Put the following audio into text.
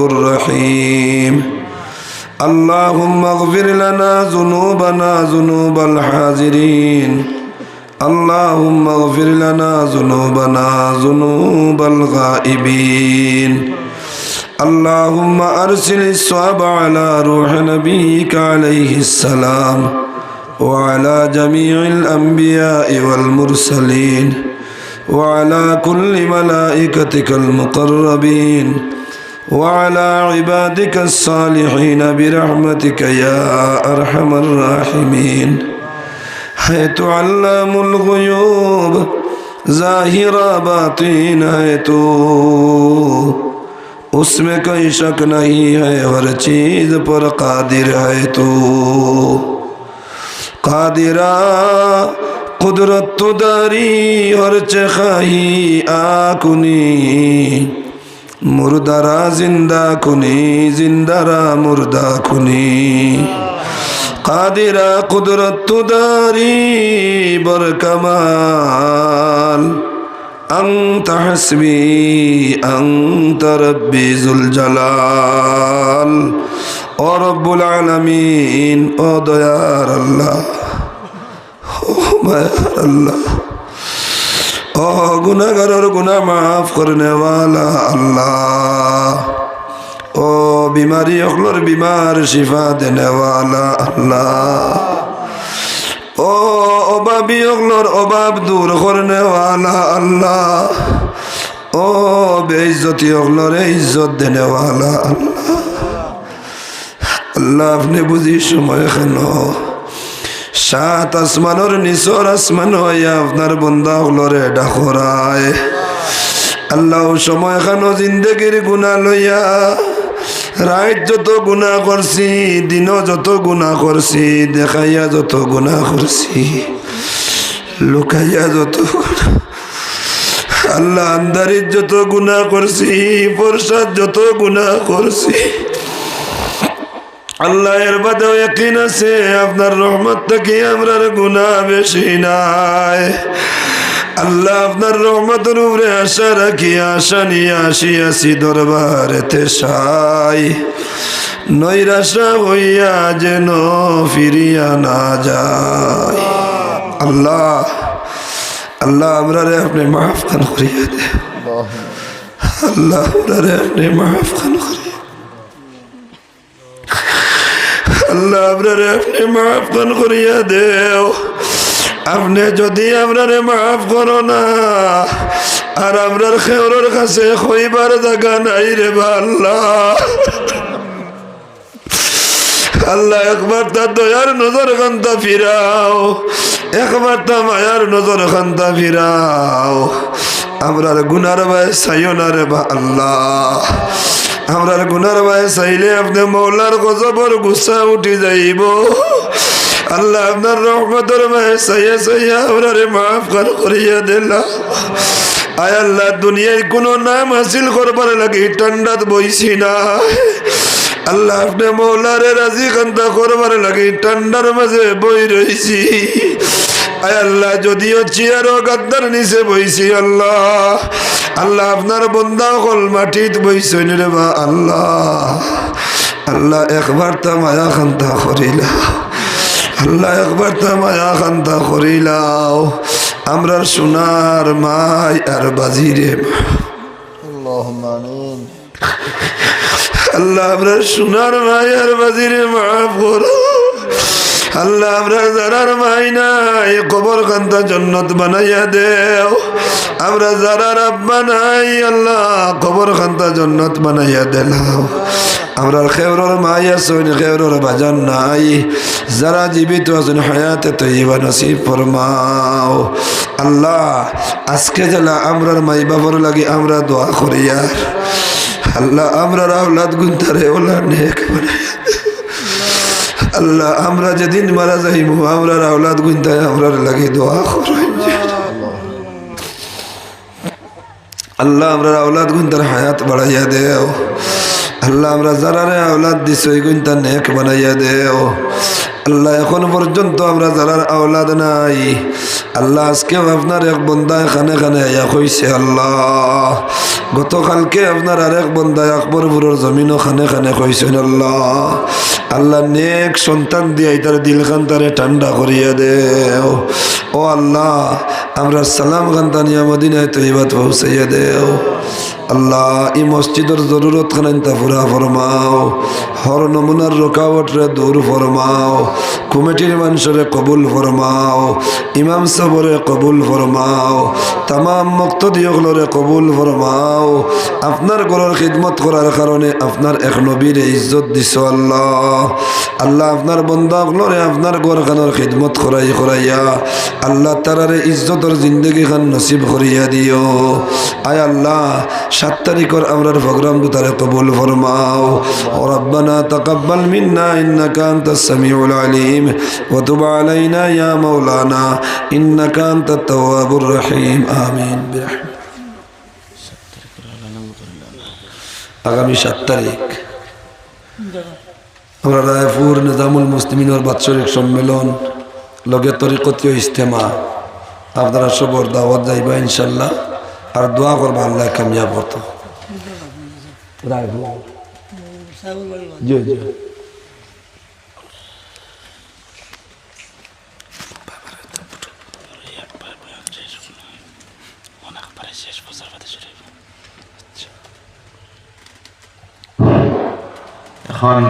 الرحيم اللهم اغفر لنا ذنوبنا ذنوب الحاضرين اللهم اغفر لنا ذنوبنا ذنوب الغائبين اللهم أرسل الصواب على روح نبيك عليه السلام وعلى جميع الأنبياء والمرسلين وعلى كل ملائكتك المقربين وعلى عبادك الصالحين برحمتك يا أرحم الراحمين حيث علام الغيوب ظاهرا باطن ہے تو اس میں کوئی شک نہیں ہے ہر چیز پر قادر ہے تو قادرہ قدرت تو داری ہر چخاہی آکنی মুর্দারা জিন্দা খুনি জিন্দারা মুর্দা খুনি কাদিরা কুদরত তুদারি বর কামাল أنت حسبي أنت ربي ذو الجلال ورب العالمين ও দয়ার আল্লাহ ও মায়ার আল্লাহ ও গুনাগারের গুনা মাফ করনেওয়ালা আল্লাহ। ও বিমারি অকলর বিমার শিফা দেনেওয়ালা আল্লাহ। ও অভাবী অকলর অভাব দূর করনেওয়ালা আল্লাহ। ও বেইজ্জতি অকলর ইজ্জত দেনেওয়ালা আল্লাহ। আল্লাহ, আপনি বুঝি সময় কেন সাত আসমানোর নিচর আসমান হইয়া আপনার বন্ধা হলরে ডাকরায় আল্লাহ সময় খানো জিন্দগির গুণা লইয়া রাত যত গুণা করছি দিন যত গুণা করছি, দেখাইয়া যত গুণা করছি, লুকাইয়া যত আল্লাহ আন্দারির যত গুণা করছি প্রসাদ যত গুণা করছি। আল্লাহ এর বাদেও একদিন আছে, আপনার রহমত থেকে আমরার গুণা বেশি নাই। আল্লাহ আপনার রহমতের উপরে আশা রাখি আশা নিয়ে আসি আসি দরবারেতে সাই নৈরাশা হইয়া যেন ফিরিয়া না যায়। আল্লাহ আল্লাহ আমরা রে আপনি মাফ খান করিয়া দে। আল্লাহ আমরা রে আপনি মাফ খান করিয়া আপনারে আপনি মাফ খান করিয়া দেও। আপনি যদি আপনারে মাফ করো না, আর আমরার খেওরের কাছে হইবার জায়গা নাই রে আল্লাহ। আল্লাহ, একবার তার দয়ার নজর খান্তা ফিরাও, একবার তা মায়ার নজর খান্তা ফিরাও। আমরার গুনার ভাই সাইও না রে বা আল্লাহ। আমরার গুনার ভাই চাইলে আপনি মৌলার গজবর গুসা উঠি যাইব। আল্লাহ আপনার রহমতর ভাই চাইয়া চাইয়া আমরারে মাফ খান করিয়া দিলা আয় আল্লাহ, দুনিয়ায় কোনো নাম হাসিল করবার লাগে ঠান্ডাত বইছি না। আল্লাহ আপনি মৌলারে রাজি কান্তা করবার লাগে ঠান্ডার মাঝে বই আয় আল্লাহ যদিও চেয়ার ও গদ্দার নিচে বইছি আল্লাহ। আল্লাহ আপনার বন্দা কল মাটিত বইছেন রে বা আল্লাহ। আল্লাহ একবার তা মায়া খান্তা করিলা আল্লাহ একবার তা মায়া খান্তা করিলাও। আমরা সোনার মাই আর বাজিরে আল্লাহ আমরা সোনার মাই আর বাজি রে মা আল্লাহ আমরা যারার মাই নাই, কবর কান্তা জন্নত বানাইয়া দেও। আমরা যারার আব্বা নাই, আল্লাহ কবর কান্তা জন্নত বানাইয়া দেলাও আমরা খেওরর মাই আছেন খেওরর বাজান নাই। যারা জীবিত আছেন, হায়াতে তৈবা নসিব ফরমাও। আল্লাহ, আজকে জেলা আমরার মাই বাবার লাগি আমরা দোয়া করিয়া আল্লাহ আমরা আওলাদ গুন্তারে ওলা নেক বানাইয়া। আল্লাহ, আমরা যেদিন মারা যাইব আমরা আওলাদ গুনতায় আমরা লাগে দোয়া করাই আল্লাহ আমরা আওলাদ গুনতার হায়াত বাড়াইয়া দেও। আল্লাহ আমরা যারা রে আওলাদ দিছ, ওই গুনতার নেক বানাইয়া দেও। আল্লাহ এখন পর্যন্ত আমরা যারা আওলাদ নাই। আল্লাহ আজকে আপনার এক বন্দায় খানে খানে এক হয়েছে আল্লাহ, গতকালকে আপনার আরেক বন্দায় আকবরপুরের জমিনও খানে খানে কইছেন, আল্লাহ আল্লাহ নেক সন্তান দিয়ে তার দিল খান তারে ঠান্ডা করিয়া দেও। ও আল্লাহ আমরা সালাম খান্তানিয়া মদিনায় তৈবাত পৌঁছাইয়া দেও আল্লাহ, এই মসজিদের জরুরত খানাইন তা পুরা ফরমাও। হর নমুনার রোকাওট রে দূর ফরমাও। কমিটির মানুষরে কবুল ফরমাও। ইমাম সাবরে কবুল ফরমাও। তাম মক্তদিয়কলরে কবুল ফরমাও। আপনার ঘরের খিদমত করার কারণে আপনার এক নবীর ইজ্জত দিছ আল্লাহ। আল্লাহ আপনার বন্দাগুলোরে আপনার ঘরখানোর খিদমত করাই করাইয়া আল্লাহ তারারে ইজ্জতর জিন্দগি খান নসিব করিয়া দিও। আয় আল্লাহ, সাত তারিখর আমরার প্রোগ্রাম তারে কবুল ফরমাও। ও রব্বানা তাকাব্বাল মিন্না, ইন্নাকা আনতাস সামিউল আলিম। ওয়া তুব আলাইনা ইয়া মাওলানা, ইন্নাকা আনতাত তাওয়াবুর রহিম। আমিন। আগামী সাত তারিখ। আমরা রায়পুর নিজামুল মুসলিমিনের বাৎসরিক সম্মেলন, লগে তরিকতীয় ইজতেমা। আপনারা সবর দাওয়াত যাইবা ইনশাল্লাহ। আর দোয়া করবা আল্লাহ কামিয়াব হতো রায়পুর জি জি। এখন